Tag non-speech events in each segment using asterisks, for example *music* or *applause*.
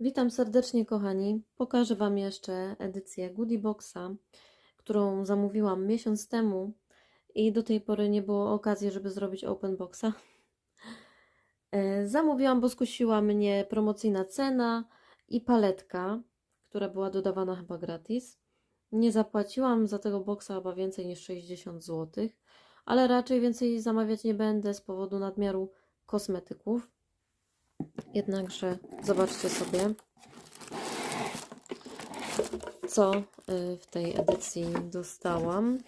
Witam serdecznie, kochani. Pokażę Wam jeszcze edycję Goodie Boxa, którą zamówiłam miesiąc temu i do tej pory nie było okazji, żeby zrobić open boxa. E, Zamówiłam, bo skusiła mnie promocyjna cena i paletka, która była dodawana chyba gratis. Nie zapłaciłam za tego boxa chyba więcej niż 60 zł, ale raczej więcej zamawiać nie będę z powodu nadmiaru kosmetyków. Jednakże zobaczcie sobie, co y, w tej edycji dostałam.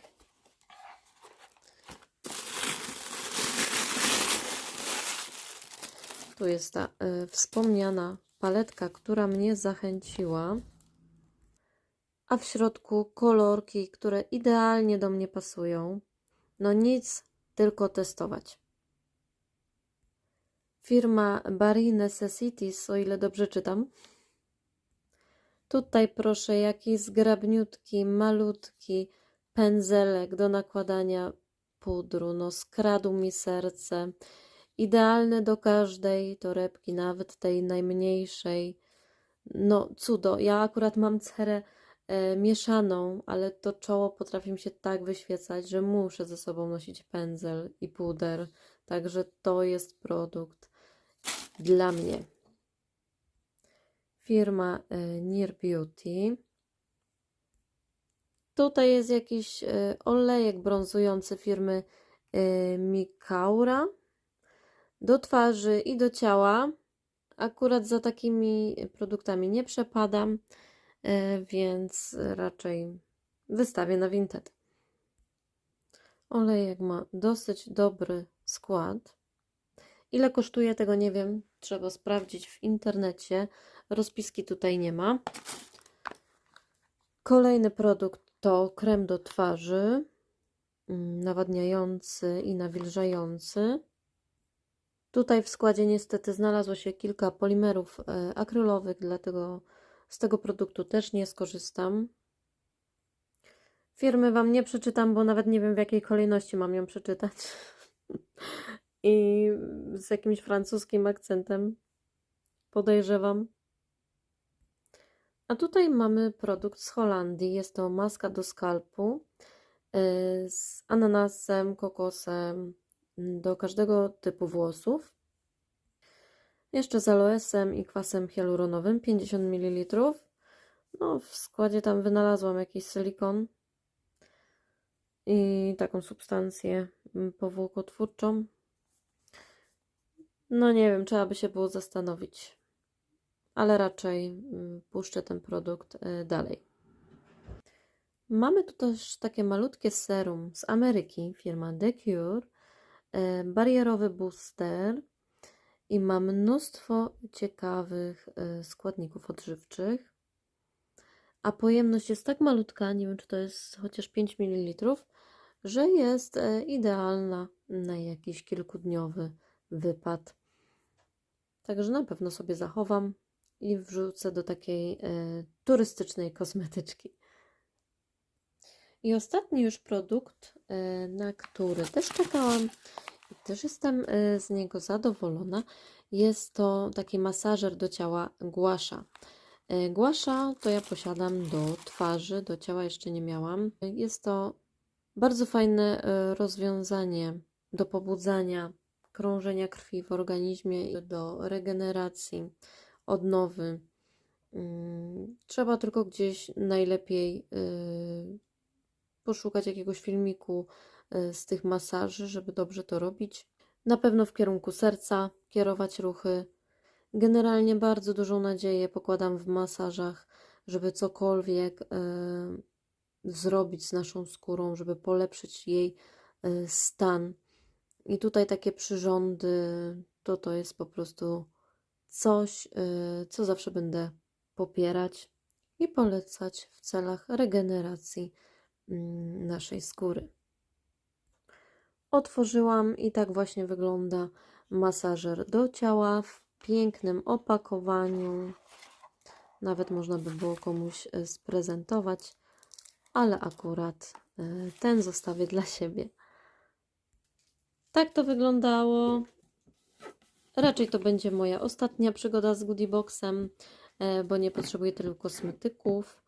Tu jest ta y, wspomniana paletka, która mnie zachęciła. A w środku kolorki, które idealnie do mnie pasują. No nic, tylko testować. Firma Barry Necessities, o ile dobrze czytam. Tutaj proszę, jaki zgrabniutki, malutki pędzelek do nakładania pudru. No, skradł mi serce. Idealny do każdej torebki, nawet tej najmniejszej. No, cudo. Ja akurat mam cerę e, mieszaną, ale to czoło potrafi mi się tak wyświecać, że muszę ze sobą nosić pędzel i puder. Także to jest produkt dla mnie. Firma e, Near Beauty. Tutaj jest jakiś e, olejek brązujący firmy e, Mikaura do twarzy i do ciała. Akurat za takimi produktami nie przepadam, więc raczej wystawię na Vinted. Olejek ma dosyć dobry skład. Ile kosztuje, tego nie wiem. Trzeba sprawdzić w internecie. Rozpiski tutaj nie ma. Kolejny produkt to krem do twarzy, mm, nawadniający i nawilżający. Tutaj w składzie niestety znalazło się kilka polimerów e, akrylowych, dlatego z tego produktu też nie skorzystam. Firmy Wam nie przeczytam, bo nawet nie wiem w jakiej kolejności mam ją przeczytać. *laughs* I z jakimś francuskim akcentem, podejrzewam. A tutaj mamy produkt z Holandii. Jest to maska do skalpu y, z ananasem, kokosem do każdego typu włosów. Jeszcze z aloesem i kwasem hialuronowym 50 ml. No, w składzie tam wynalazłam jakiś silikon i taką substancję powłokotwórczą. No nie wiem, trzeba by się było zastanowić, ale raczej mm, puszczę ten produkt y, dalej. Mamy tu też takie malutkie serum z Ameryki, firma The Cure, y, barierowy booster i ma mnóstwo ciekawych y, składników odżywczych. A pojemność jest tak malutka, nie wiem czy to jest chociaż 5 ml, że jest idealna na jakiś kilkudniowy wypad. Także na pewno sobie zachowam i wrzucę do takiej e, turystycznej kosmetyczki. I ostatni już produkt, e, na który też czekałam i też jestem e, z niego zadowolona, jest to taki masażer do ciała Głasza. E, Głasza to ja posiadam do twarzy, do ciała jeszcze nie miałam. Jest to bardzo fajne rozwiązanie do pobudzania krążenia krwi w organizmie do regeneracji, odnowy. Mm, Trzeba tylko gdzieś najlepiej y, poszukać jakiegoś filmiku y, z tych masaży, żeby dobrze to robić. Na pewno w kierunku serca kierować ruchy. Generalnie bardzo dużą nadzieję pokładam w masażach, żeby cokolwiek y, zrobić z naszą skórą, żeby polepszyć jej stan. I tutaj takie przyrządy, to to jest po prostu coś, y, co zawsze będę popierać i polecać w celach regeneracji mm, naszej skóry. Otworzyłam i tak właśnie wygląda masażer do ciała w pięknym opakowaniu. Nawet można by było komuś y, sprezentować, ale akurat y, ten zostawię dla siebie. Tak to wyglądało. Raczej to będzie moja ostatnia przygoda z Goodieboxem. e, bo nie potrzebuję tylu kosmetyków,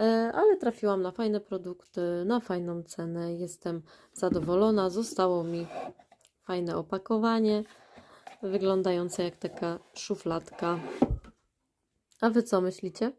e, ale trafiłam na fajne produkty, na fajną cenę. Jestem zadowolona. Zostało mi fajne opakowanie, wyglądające jak taka szufladka. A wy co myślicie?